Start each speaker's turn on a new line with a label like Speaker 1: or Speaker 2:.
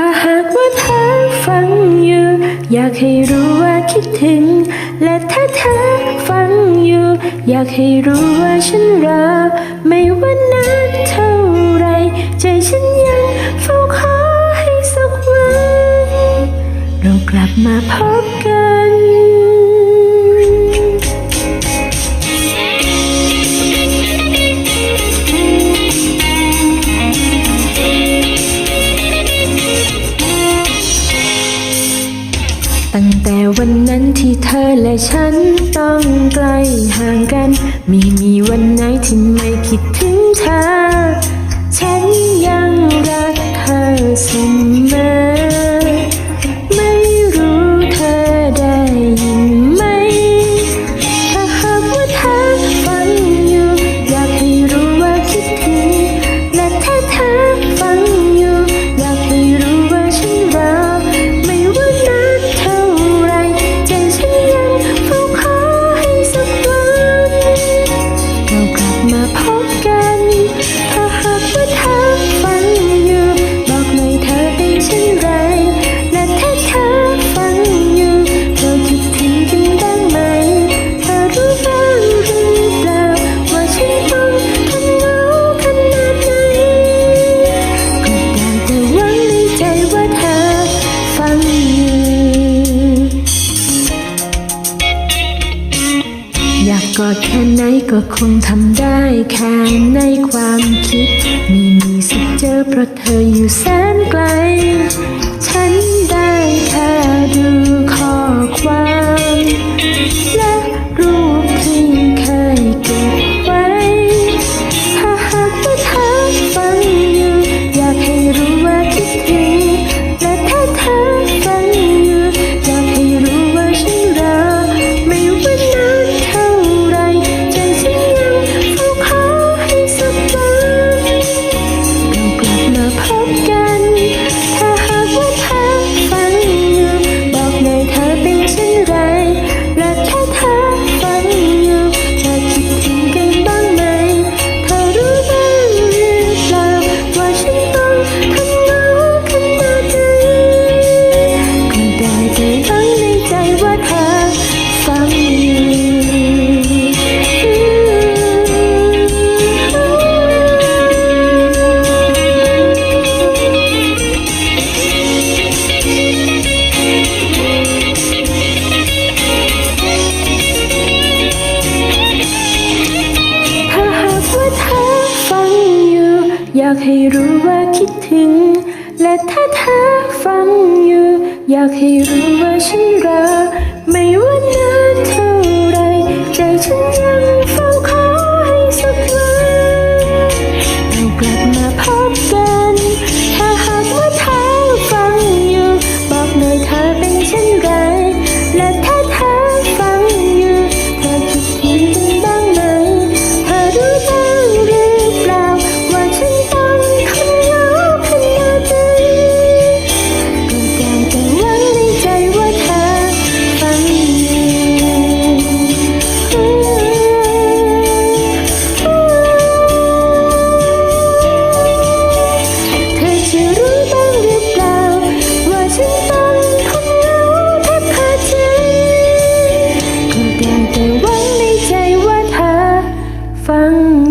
Speaker 1: ถ้าหากว่าเธอฟังอยู่ อยากให้รู้ว่าคิดถึง และถ้าเธอฟังอยู่ อยากให้รู้ว่าฉันรอ ไม่ว่านานเท่าไร ใจฉันยังเฝ้าขอให้สักวัน เรากลับมาพบกัน ตั้งแต่วันนั้นที่เธอและฉันต้องไกลห่างกันไม่มีวันไหนที่ไม่คิดถึงเธอ ฉันยังรักเธอเสมอ ก็แค่ไหนก็คงทำได้แค่ในความคิด ไม่มีสิทธิ์เจอเพราะเธออยู่แสนไกล เธอฟังอยู่ อยากให้รู้ว่าคิดถึง และถ้าเธอฟังอยู่ อยากให้รู้ว่าฉันรอไม่ว่า tang